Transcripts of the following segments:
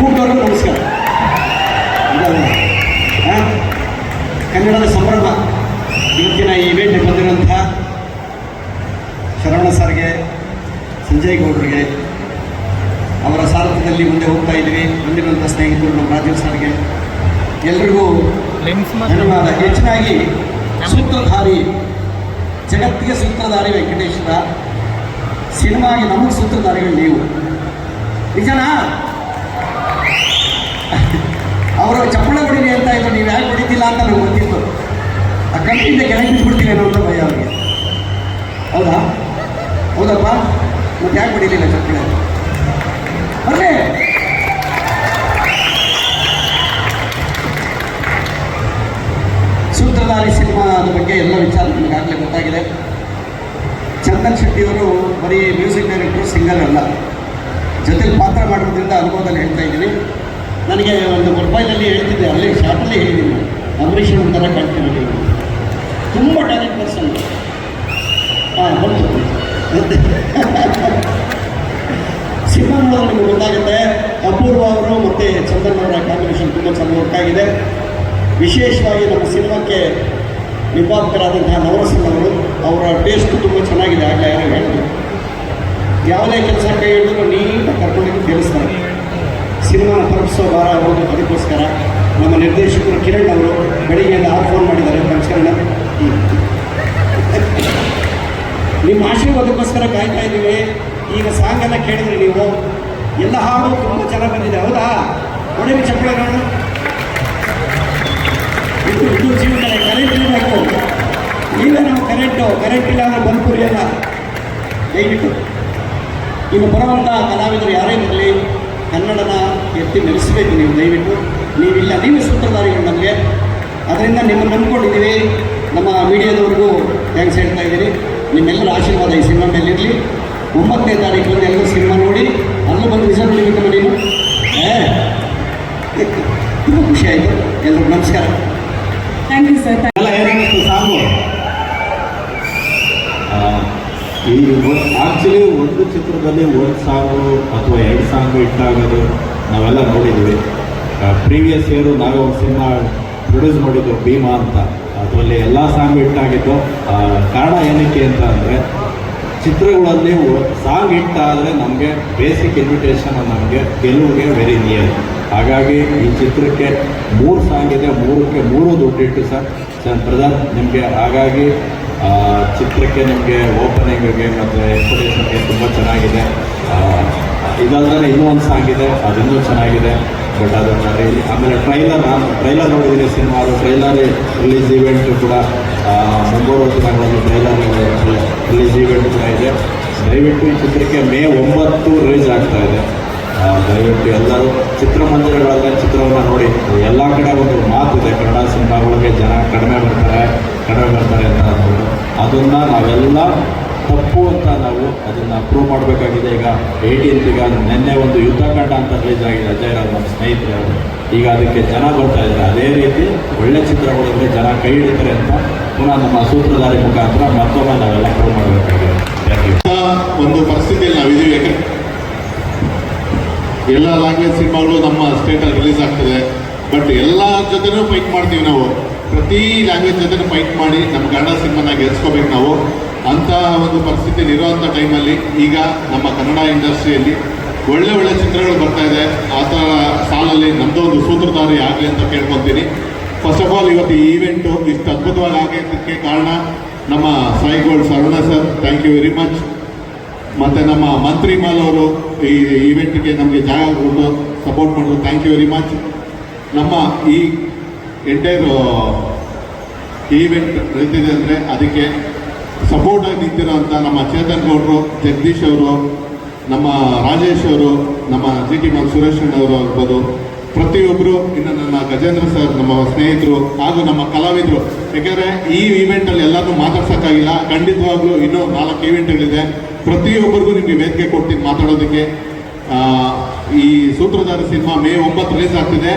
ಕೂಟವ್ರಿಗೂ ನಮಸ್ಕಾರ? ಕನ್ನಡದ ಸಂಭ್ರಮ ಇವತ್ತಿನ ಈ ಇವೆಂಟ್ಗೆ ಬಂದಿರುವಂಥ ಶರವಣ ಸರ್ಗೆ ಸಂಜಯ್ ಗೌಡ್ರಿಗೆ ಅವರ ಸಾರಥ್ಯದಲ್ಲಿ ಮುಂದೆ ಹೋಗ್ತಾ ಇದ್ವಿ ಬಂದಿರುವಂಥ ಸ್ನೇಹಿತರು ನಮ್ಮ ರಾಜೀವ್ ಸರ್ಗೆ. ಎಲ್ರಿಗೂ ಧನ್ಯವಾದ. ಹೆಚ್ಚಿನಾಗಿ ಸೂತ್ರಧಾರಿ ಜಗತ್ತಿಗೆ ಸೂತ್ರಧಾರಿ ವೆಂಕಟೇಶ್ವರ ಸಿನಿಮಾಗೆ ನಮಗೆ ಸೂತ್ರಧಾರಿಗಳು ನೀವು. ನಿಜನಾ? ಹೊಡಿತಿಲ್ಲ ಅಂತ ನನಗೆ ಗೊತ್ತಿತ್ತು. ಆ ಕಣ್ಣಿಂದ ಕೆಳಗೆ ಅನ್ನೋ ಅಂತ ಭಯ ಅವರಿಗೆ ಹೌದಾ? ಹೌದಪ್ಪ? ಮತ್ತೆ ಯಾಕೆ ಬಿಡಿಲಿಲ್ಲ ಚಪ್ಪಳೆ ಬರ್ರಿ. ಸೂತ್ರಧಾರಿ ಸಿನಿಮಾದ ಬಗ್ಗೆ ಎಲ್ಲ ವಿಚಾರ ನಿಮಗಾಗಲೇ ಗೊತ್ತಾಗಿದೆ. ಚಂದನ್ ಶೆಟ್ಟಿಯವರು ಬರೀ ಮ್ಯೂಸಿಕ್ ಡೈರೆಕ್ಟರ್, ಸಿಂಗರ್ ಅಲ್ಲ. ಜೊತೆಗೆ ಪಾತ್ರ ಮಾಡೋದ್ರಿಂದ ಅನುಭವದಲ್ಲಿ ಹೇಳ್ತಾ ಇದ್ದೀನಿ. ನನಗೆ ಒಂದು ಮೊಬೈಲಲ್ಲಿ ಹೇಳ್ತಿದ್ದೆ, ಅಲ್ಲಿ ಶಾಪಲ್ಲಿ ಹೇಳಿದ್ದೀನಿ. ಅಂಬರೀಷ್ ಒಂಥರ ನೀವು ತುಂಬ ಟ್ಯಾಲೆಂಟ್ ಪರ್ಸನ್ ಹಾಂ ಹೌದು ಸಿನಿಮಾ ನೋಡೋದು ನಿಮಗೆ ಗೊತ್ತಾಗುತ್ತೆ. ಅಪೂರ್ವ ಅವರು ಮತ್ತು ಚಂದನ್ ಅವರ ಕಾಂಬಿನೇಷನ್ ತುಂಬ ಚೆನ್ನಾಗಿ ವರ್ಕ್ ಆಗಿದೆ. ವಿಶೇಷವಾಗಿ ನಮ್ಮ ಸಿನಿಮಾಕ್ಕೆ ನಿರ್ಮಾಪಕರಾದಂತಹ ನವರಸನ್ ಅವರು, ಅವರ ಟೇಸ್ಟ್ ತುಂಬ ಚೆನ್ನಾಗಿದೆ. ಆಗಲೇ ಹೇಳಿದ್ರು. ಯಾವುದೇ ಕೆಲಸ ಕೈ ಹಿಡಿದ್ರು ನೀಟಾಗಿ ಕರ್ಕೊಂಡು ತಿಳಿಸ್ತಾರೆ ಸಿನಿಮಾ ತಲುಪಿಸೋ ಭಾರ ಅವರು ಅದಕ್ಕೋಸ್ಕರ ನಮ್ಮ ನಿರ್ದೇಶಕರು ಕಿರಣ್ ಅವರು ಬೆಳಿಗ್ಗೆ ಆರು ಫೋನ್ ಮಾಡಿದ್ದಾರೆ. ನಮಸ್ಕಾರ ನಿಮ್ಮ ಆಶೀರ್ವಾದಕ್ಕೋಸ್ಕರ ಕಾಯ್ತಾ ಇದ್ದೀವಿ. ಈಗ ಸಾಂಗ್ ಎಲ್ಲ ಕೇಳಿದ್ರಿ ನೀವು, ಎಲ್ಲ ಹಾಡು ತುಂಬ ಚೆನ್ನಾಗಿ ಬಂದಿದೆ. ಹೌದಾ? ಹೊಡಿರಿ ಚಪ್ಪಳ ಇದು ಇದು ಜೀವನ ಕರೆಂಟ್ ಇರಬೇಕು. ಈಗ ನಾವು ಕರೆಂಟು ಕರೆಂಟ್ ಇಲ್ಲ ಅಂದರೆ ಕುರಿಯಲ್ಲ ದಯವಿಟ್ಟು. ಇನ್ನು ಬರುವಂಥ ಕಲಾವಿದರು ಯಾರೇ ಇರಲಿ, ಕನ್ನಡನ ಎತ್ತಿ ನೆಲೆಸಬೇಕು ನೀವು ದಯವಿಟ್ಟು. ನೀವಿಲ್ಲ ನೀವೇ ಸೂತ್ರಧಾರಿಗಳು ನಮಗೆ ಅದರಿಂದ ನಿಮ್ಮನ್ನು ನಂಬ್ಕೊಂಡಿದ್ದೀವಿ. ನಮ್ಮ ಮೀಡಿಯಾದವ್ರಿಗೂ ಥ್ಯಾಂಕ್ಸ್ ಹೇಳ್ತಾ ಇದ್ದೀನಿ. ನಿಮ್ಮೆಲ್ಲರ ಆಶೀರ್ವಾದ ಈ ಸಿನಿಮಾ ಮೇಲೆ ಇರಲಿ. ಒಂಬತ್ತನೇ ತಾರೀಕು ಬಂದು ಎಲ್ಲರೂ ಸಿನಿಮಾ ನೋಡಿ ಅಲ್ಲೂ ಬಂದು ರಿಸಲ್ಟ್ ನಿಮಿತ್ತ ನೀನು ಏ ತುಂಬ ಖುಷಿ ಆಯಿತು. ಎಲ್ರಿಗೂ ನಮಸ್ಕಾರ. ಥ್ಯಾಂಕ್ ಯು ಸರ್ ಎಲ್ಲ ಏನಾಗಿತ್ತು ಸಾಂಗು ಆ, ಈ ಆಕ್ಚುಲಿ ಒಂದು ಚಿತ್ರದಲ್ಲಿ ಒಂದು ಸಾಂಗು ಅಥವಾ ಎರಡು ಸಾಂಗು ಇಟ್ಟಾಗೋದು ನಾವೆಲ್ಲ ನೋಡಿದ್ದೀವಿ. ಪ್ರೀವಿಯಸ್ ಇಯರು ನಾವೇ ಒಂದು ಸಿನಿಮಾ ಪ್ರೊಡ್ಯೂಸ್ ಮಾಡಿದ್ದು ಭೀಮಾ ಅಂತ. ಅದರಲ್ಲಿ ಎಲ್ಲ ಸಾಂಗ್ ಹಿಟ್ ಆಗಿತ್ತು ಕಾರಣ ಏನಕ್ಕೆ ಅಂತ ಅಂದರೆ, ಚಿತ್ರಗಳಲ್ಲಿ ಸಾಂಗ್ ಇಟ್ಟಾದರೆ ನಮಗೆ ಬೇಸಿಕ್ ಇನ್ವಿಟೇಷನ್ ನಮಗೆ ಗೆಲುವಿಗೆ ವೆರಿ ನಿಯರ್ ಹಾಗಾಗಿ ಈ ಚಿತ್ರಕ್ಕೆ ಮೂರು ಸಾಂಗ್ ಇದೆ, ಮೂರಕ್ಕೆ ಮೂರು ದುಡ್ಡಿಟ್ಟು ಸರ್. ಬ್ರದರ್ ನಿಮಗೆ ಹಾಗಾಗಿ ಚಿತ್ರಕ್ಕೆ ನಿಮಗೆ ಓಪನಿಂಗ್ಗೆ ಮತ್ತು ಎಕ್ಸ್ಪೆಕ್ಟೇಷನ್ಗೆ ತುಂಬ ಚೆನ್ನಾಗಿದೆ. ಇದಾದರೆ ಇನ್ನೂ ಒಂದು ಸಾಂಗ್ ಇದೆ, ಅದಿನ್ನೂ ಚೆನ್ನಾಗಿದೆ. ಬಟ್ ಅದನ್ನು ರೀ- ಆಮೇಲೆ ಟ್ರೈಲರ್ ನಾನು ಟ್ರೈಲರ್ ನೋಡಿದ್ದೀನಿ ಸಿನಿಮಾ ಅದು ಟ್ರೈಲರ್ ರಿಲೀಸ್ ಈವೆಂಟ್ ಕೂಡ ಮುಂಬರುವ ದಿನಗಳಲ್ಲಿ ಟ್ರೈಲರ್ ರಿಲೀಸ್ ಈವೆಂಟ್ ಕೂಡ ಇದೆ. ದಯವಿಟ್ಟು ಈ ಚಿತ್ರಕ್ಕೆ ಮೇ ಒಂಬತ್ತು ರಿಲೀಸ್ ಆಗ್ತಾ ಇದೆ. ದಯವಿಟ್ಟು ಎಲ್ಲರೂ ಚಿತ್ರಮಂದಿರಗಳಲ್ಲಿ ಚಿತ್ರವನ್ನು ನೋಡಿ. ಎಲ್ಲ ಕಡೆ ಒಂದು ಮಾತಿದೆ ಕನ್ನಡ ಸಿನಿಮಾಗಳಿಗೆ ಜನ ಕಡಿಮೆ ಬರ್ತಾರೆ ಕಡಿಮೆ ಬರ್ತಾರೆ ಅಂತ ಅದನ್ನು ನಾವೆಲ್ಲ ತಪ್ಪು ಅಂತ ನಾವು ಅದನ್ನು ಪ್ರೂವ್ ಮಾಡಬೇಕಾಗಿದೆ. ಈಗ ಏಯ್ಟೀನ್ತ್ ಈಗ ನಿನ್ನೆ ಒಂದು ಯುದ್ಧಕಾಂಡ ಅಂತ ರಿಲೀಸ್ ಆಗಿದೆ ಅಜಯ್ ನಮ್ಮ ಸ್ನೇಹಿತರೆ ಅವರು. ಈಗ ಅದಕ್ಕೆ ಜನ ಬರ್ತಾ ಇದ್ದಾರೆ. ಅದೇ ರೀತಿ ಒಳ್ಳೆ ಚಿತ್ರಗಳಿದ್ರೆ ಜನ ಕೈ ಹಿಡಿತಾರೆ ಅಂತ ಪುನಃ ನಮ್ಮ ಸೂತ್ರಧಾರಿ ಮುಖಾಂತರ ಮತ್ತೊಮ್ಮೆ ನಾವೆಲ್ಲ ಪ್ರೂವ್ ಮಾಡಬೇಕಾಗಿದೆ. ಒಂದು ಪರಿಸ್ಥಿತಿಯಲ್ಲಿ ನಾವಿದ್ದೀವಿ ಯಾಕೆ? ಎಲ್ಲ ಲ್ಯಾಂಗ್ವೇಜ್ ಸಿನಿಮಾಗಳು ನಮ್ಮ ಸ್ಟೇಟಲ್ಲಿ ರಿಲೀಸ್ ಆಗ್ತದೆ. ಬಟ್ ಎಲ್ಲ ಜೊತೆನೂ ಫೈಟ್ ಮಾಡ್ತೀವಿ ನಾವು. ಪ್ರತಿ ಲ್ಯಾಂಗ್ವೇಜ್ ಜೊತೆ ಫೈಟ್ ಮಾಡಿ ನಮ್ಮ ಕನ್ನಡ ಸಿನಿಮಾನ ಗೆಲ್ಸ್ಕೋಬೇಕು ನಾವು. ಅಂಥ ಒಂದು ಪರಿಸ್ಥಿತಿಯಲ್ಲಿ ಟೈಮ್ ಟೈಮಲ್ಲಿ ಈಗ ನಮ್ಮ ಕನ್ನಡ ಇಂಡಸ್ಟ್ರಿಯಲ್ಲಿ ಒಳ್ಳೆ ಒಳ್ಳೆ ಚಿತ್ರಗಳು ಬರ್ತಾ ಇದೆ. ಆ ಥರ ಸಾಲಲ್ಲಿ ನಮ್ಮದು ಒಂದು ಸೂತ್ರಧಾರಿ ಆಗಲಿ ಅಂತ ಕೇಳ್ಕೊತೀನಿ. ಫಸ್ಟ್ ಆಫ್ ಆಲ್ ಇವತ್ತು ಈ ಈವೆಂಟು ಇಷ್ಟು ಅದ್ಭುತವಾಗಿ ಆಗಿದ್ದಕ್ಕೆ ಕಾರಣ ನಮ್ಮ Sai Gold Saravana sir thank you very much ಮತ್ತು ನಮ್ಮ ಮಂತ್ರಿ ಮಾಲ್ ಅವರು ಈ ಈವೆಂಟ್ಗೆ ನಮಗೆ ಜಾಗ ಕೊಟ್ಟು ಸಪೋರ್ಟ್ ಮಾಡೋದು ಥ್ಯಾಂಕ್ ಯು ವೆರಿ ಮಚ್ ನಮ್ಮ ಈ ಎಂಟೈರ್ ಈವೆಂಟ್ ನಡೀತಿದೆ ಅಂದರೆ ಅದಕ್ಕೆ ಸಪೋರ್ಟ್ ಆಗಿ ನಿಂತಿರೋಂಥ ನಮ್ಮ ಚೇತನ್ ಗೌಡರು, ಜಗದೀಶ್ ಅವರು, ನಮ್ಮ ರಾಜೇಶ್ ಅವರು, ನಮ್ಮ ಜಿ ಟಿ ಮಾಲ್ ಸುರೇಶ್ ಅವರು ಆಗ್ಬೋದು. ಪ್ರತಿಯೊಬ್ಬರು ಇನ್ನು ನನ್ನ ಗಜೇಂದ್ರ ಸರ್, ನಮ್ಮ ಸ್ನೇಹಿತರು ಹಾಗೂ ನಮ್ಮ ಕಲಾವಿದರು. ಯಾಕೆಂದರೆ ಈ ಈವೆಂಟಲ್ಲಿ ಎಲ್ಲರನ್ನೂ ಮಾತಾಡ್ಸೋಕ್ಕಾಗಿಲ್ಲ. ಖಂಡಿತವಾಗ್ಲೂ ಇನ್ನೂ ನಾಲ್ಕು ಈವೆಂಟ್ಗಳಿದೆ ಪ್ರತಿಯೊಬ್ಬರಿಗೂ ನಿಮಗೆ ವೇದಿಕೆ ಕೊಡ್ತೀನಿ ಮಾತಾಡೋದಕ್ಕೆ. ಈ ಸೂತ್ರಧಾರ ಸಿನಿಮಾ ಮೇ ಒಂಬತ್ತು ರಿಲೀಸ್ ಆಗ್ತಿದೆ.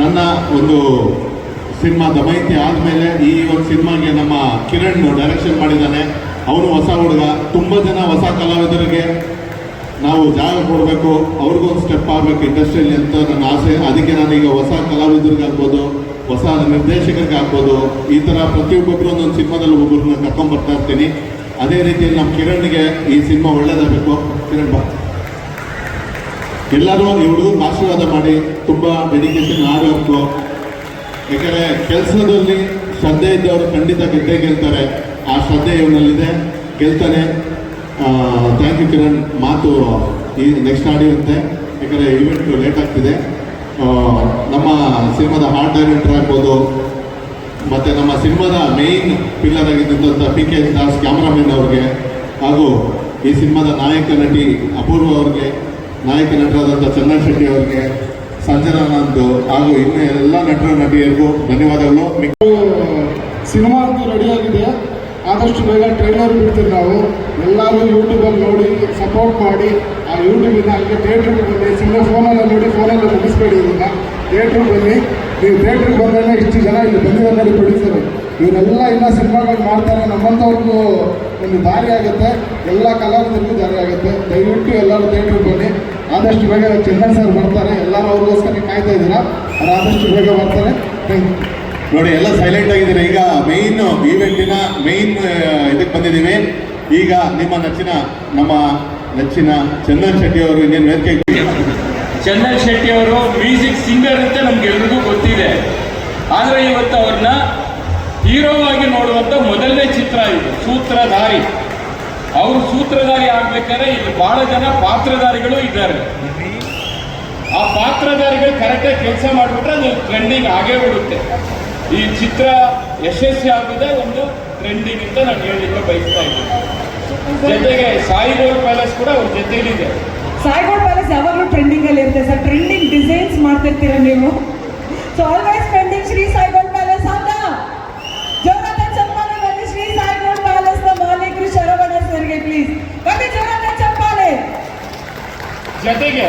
ನನ್ನ ಒಂದು ಸಿನಿಮಾ ದಮಯಂತಿ ಆದಮೇಲೆ ಈ ಒಂದು ಸಿನಿಮಾಗೆ ನಮ್ಮ ಕಿರಣ್ ಡೈರೆಕ್ಷನ್ ಮಾಡಿದ್ದಾನೆ. ಅವನು ಹೊಸ ಹುಡುಗ. ತುಂಬ ಜನ ಹೊಸ ಕಲಾವಿದರಿಗೆ ನಾವು ಜಾಗ ಕೊಡಬೇಕು. ಅವ್ರಿಗೂ ಒಂದು ಸ್ಟೆಪ್ ಆಗಬೇಕು ಇಂಡಸ್ಟ್ರಿಯಲ್ಲಿ ಅಂತ ನನ್ನ ಆಸೆ. ಅದಕ್ಕೆ ನಾನೀಗ ಹೊಸ ಕಲಾವಿದರಿಗೆ ಆಗ್ಬೋದು, ಹೊಸ ನಿರ್ದೇಶಕರಿಗೆ ಆಗ್ಬೋದು. ಈ ಥರ ಪ್ರತಿಯೊಬ್ಬೊಬ್ಬರು ಒಂದೊಂದು ಸಿನಿಮಾದಲ್ಲಿ ಒಬ್ಬೊಬ್ಬರನ್ನ ಕರ್ಕೊಂಡ್ಬರ್ತಾ ಇರ್ತೀನಿ. ಅದೇ ರೀತಿಯಲ್ಲಿ ನಮ್ಮ ಕಿರಣ್ಗೆ ಈ ಸಿನಿಮಾ ಒಳ್ಳೇದಾಗಬೇಕು. ಕಿರಣ್ ಬಾ. ಎಲ್ಲರೂ ಹುಡುಗನ ಆಶೀರ್ವಾದ ಮಾಡಿ. ತುಂಬ ಡೆಡಿಕೇಶನ್ ಆಗಬೇಕು. ಯಾಕಂದರೆ ಕೆಲಸದಲ್ಲಿ ಶ್ರದ್ಧೆ ಇದ್ದವರು ಖಂಡಿತ ಗೆದ್ದೇ ಗೆಲ್ತಾರೆ. ಆ ಶ್ರದ್ಧೆ ಇವನಲ್ಲಿದೆ ಗೆಲ್ತಾನೆ ಥ್ಯಾಂಕ್ ಯು ಕಿರಣ್. ಮಾತು ಈ ನೆಕ್ಸ್ಟ್ ಆಡಿಯುತ್ತೆ. ಯಾಕಂದರೆ ಇವೆಂಟ್ ಲೇಟ್ ಆಗ್ತಿದೆ. ನಮ್ಮ ಸಿನಿಮಾದ ಹಾರ್ಟ್ ಡೈರೆಕ್ಟರ್ ಆಗ್ಬೋದು, ಮತ್ತು ನಮ್ಮ ಸಿನಿಮಾದ ಮೇಯ್ನ್ ಪಿಲ್ಲರ್ ಆಗಿದ್ದಂಥ ಪಿ ಕೆ ದಾಸ್ ಕ್ಯಾಮ್ರಾಮನ್ ಅವ್ರಿಗೆ, ಹಾಗೂ ಈ ಸಿನಿಮಾದ ನಾಯಕ ನಟಿ ಅಪೂರ್ವ ಅವ್ರಿಗೆ, ನಾಯಕ ನಟರಾದಂಥ ಚಂದನ್ ಶೆಟ್ಟಿ ಅವ್ರಿಗೆ ಸಂಜನಾನಂದ್ ಹಾಗೂ ಇನ್ನು ಎಲ್ಲ ನಟರ ನಟಿಯರಿಗೂ ಧನ್ಯವಾದಗಳು. ಸಿನಿಮಾ ಅಂತೂ ರೆಡಿಯಾಗಿದೆ ಆದಷ್ಟು ಬೇಗ ಟ್ರೈಲರ್ ಬಿಡ್ತೀವಿ ನಾವು. ಎಲ್ಲರೂ ಯೂಟ್ಯೂಬಲ್ಲಿ ನೋಡಿ ಸಪೋರ್ಟ್ ಮಾಡಿ. ಆ ಯೂಟ್ಯೂಬಿಂದ ಅಲ್ಲಿಗೆ ಥಿಯೇಟ್ರಿಗೆ ಬನ್ನಿ. ಸುಮ್ಮನೆ ಫೋನಲ್ಲಿ ನೋಡಿ ಫೋನಲ್ಲಿ ಮುಗಿಸ್ಬೇಡಿ ಇದನ್ನ ಥಿಯೇಟ್ರಿಗೆ ಬನ್ನಿ. ನೀವು ಥಿಯೇಟ್ರಿಗೆ ಬಂದಾಗ ಇಷ್ಟು ಜನ ಇಲ್ಲಿ ಬಂದಿದ್ದಾರೆ ನೋಡಿ ಇವರೆಲ್ಲ ಇನ್ನೂ ಸಿನಿಮಾಗಳು ಮಾಡ್ತಾರೆ. ನಮ್ಮಂಥವ್ರಿಗೂ ಒಂದು ದಾರಿ ಆಗುತ್ತೆ. ಎಲ್ಲ ಕಲಾವಿದರಿಗೂ ದಾರಿ ಆಗುತ್ತೆ. ದಯವಿಟ್ಟು ಎಲ್ಲರೂ ಥಿಯೇಟ್ರಿಗೆ ಬನ್ನಿ. ಆದಷ್ಟು ಬೇಗ ಚಂದನ್ ಸರ್ ಬರ್ತಾರೆ. ಎಲ್ಲರೂ ಅವ್ರಿಗೋಸ್ಕರ ಕಾಯ್ತಾ ಇದ್ದೀರಾ? ಅವ್ರು ಆದಷ್ಟು ಬೇಗ ಬರ್ತಾರೆ. ಥ್ಯಾಂಕ್ ಯು ನೋಡಿ ಎಲ್ಲ ಸೈಲೆಂಟ್ ಆಗಿದ್ದೀರಾ? ಈಗ ಮೇಯ್ನ್ ಈವೆಂಟಿನ ಮೇಯ್ನ್ ಇದಕ್ಕೆ ಬಂದಿದ್ದೀವಿ. ಈಗ ನಿಮ್ಮ ನೆಚ್ಚಿನ ನಮ್ಮ ನೆಚ್ಚಿನ ಚಂದನ್ ಶೆಟ್ಟಿ ಅವರು ಇನ್ನೇನು ವೇದಿಕೆ ಚಂದನ್ ಶೆಟ್ಟಿ ಅವರು ಮ್ಯೂಸಿಕ್ ಸಿಂಗರ್ ಅಂತ ನಮ್ಗೆಲ್ರಿಗೂ ಗೊತ್ತಿದೆ. ಆದರೆ ಇವತ್ತು ಅವ್ರನ್ನ ಹೀರೋ ಆಗಿ ನೋಡುವಂಥ ಮೊದಲನೇ ಚಿತ್ರ ಇದು ಸೂತ್ರಧಾರಿ. ಅವರು ಸೂತ್ರಧಾರಿ ಆಗ್ಬೇಕಾದ್ರೆ ಇಲ್ಲಿ ಬಹಳ ಜನ ಪಾತ್ರಧಾರಿಗಳು ಇದ್ದಾರೆ. ಆ ಪಾತ್ರಧಾರಿಗಳು ಕರೆಕ್ಟಾಗಿ ಕೆಲಸ ಮಾಡಿಬಿಟ್ರೆ ಅದು ಟ್ರೆಂಡಿಂಗ್ ಆಗೇ ಬಿಡುತ್ತೆ ಈ ಚಿತ್ರ ಯಶಸ್ವಿ ಆಗುವುದೇ ಒಂದು ಟ್ರೆಂಡಿಂಗ್ ಅಂತ ನಾನು ಹೇಳಲಿಕ್ಕೆ ಬಯಸ್ತಾ ಇದ್ದೀನಿ. ಜೊತೆಗೆ ಸಾಯಿಗೋಲ್ ಪ್ಯಾಲೇಸ್ ಕೂಡ ಅವ್ರ ಜೊತೆಲಿದೆ ಸಾಯಿಗೋಡ್ ಪ್ಯಾಲೇಸ್ ಯಾವಾಗಲೂ ಟ್ರೆಂಡಿಂಗ್ ಅಲ್ಲಿ ಇರುತ್ತೆ. ಸರ್ ಟ್ರೆಂಡಿಂಗ್ ಡಿಸೈನ್ಸ್ ಮಾಡ್ತಿರ್ತೀರ ನೀವು? ಸೊ ಆಲ್ವೇಸ್ ಜೊತೆಗೆ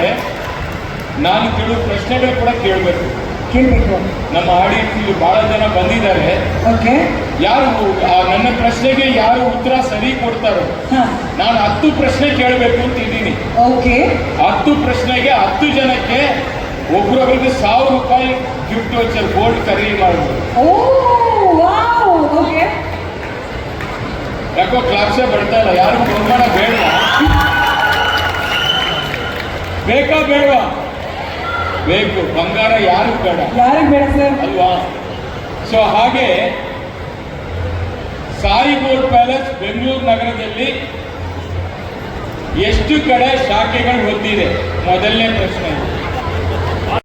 ನಾನು ಕೆಲವು ಪ್ರಶ್ನೆಗಳು ಕೂಡ ಕೇಳಬೇಕು. ಕೇಳಬೇಕು. ನಮ್ಮ ಆಡಿಯನ್ಸ್ ಇಲ್ಲಿ ಬಹಳ ಜನ ಬಂದಿದ್ದಾರೆ. ಓಕೆ. ಯಾರು ಆ ನನ್ನ ಪ್ರಶ್ನೆಗೆ ಯಾರು ಉತ್ತರ ಸರಿ ಕೊಡ್ತಾರೋ? ನಾನು ಹತ್ತು ಪ್ರಶ್ನೆ ಕೇಳಬೇಕು ಅಂತ ಇದ್ದೀನಿ. ಓಕೆ. ಹತ್ತು ಪ್ರಶ್ನೆಗೆ ಹತ್ತು ಜನಕ್ಕೆ ಒಬ್ರೊಬ್ರಿಗೆ ಸಾವಿರ ರೂಪಾಯಿ ಗಿಫ್ಟ್ ವಚರ್ ಗೋಲ್ಡ್ ಖರೀದಿ ಮಾಡಬೇಕು ಓ ವಾವ್ ಓಕೆ. ಯಾಕೋ ಕ್ಲಾಸೇ ಬರ್ತಾ ಇಲ್ಲ. ಯಾರು ಬಹುಮಾನ ಬೇಡ. ಬೇಕಾ ಬೇಡವಾ? ಬೇಕು. ಬಂಗಾರ ಯಾರು ಬೇಡ. ಯಾರಿಗೆ ಬೇಡ ಸರ್. ಅಲ್ವಾ? ಸೊ ಹಾಗೆ ಸಾಯಿ ಗೋಲ್ಡ್ ಪ್ಯಾಲೇಸ್ ಬೆಂಗಳೂರು ನಗರದಲ್ಲಿ ಎಷ್ಟು ಕಡೆ ಶಾಖೆಗಳು ಹೊಂದಿದೆ? ಮೊದಲನೇ ಪ್ರಶ್ನೆ.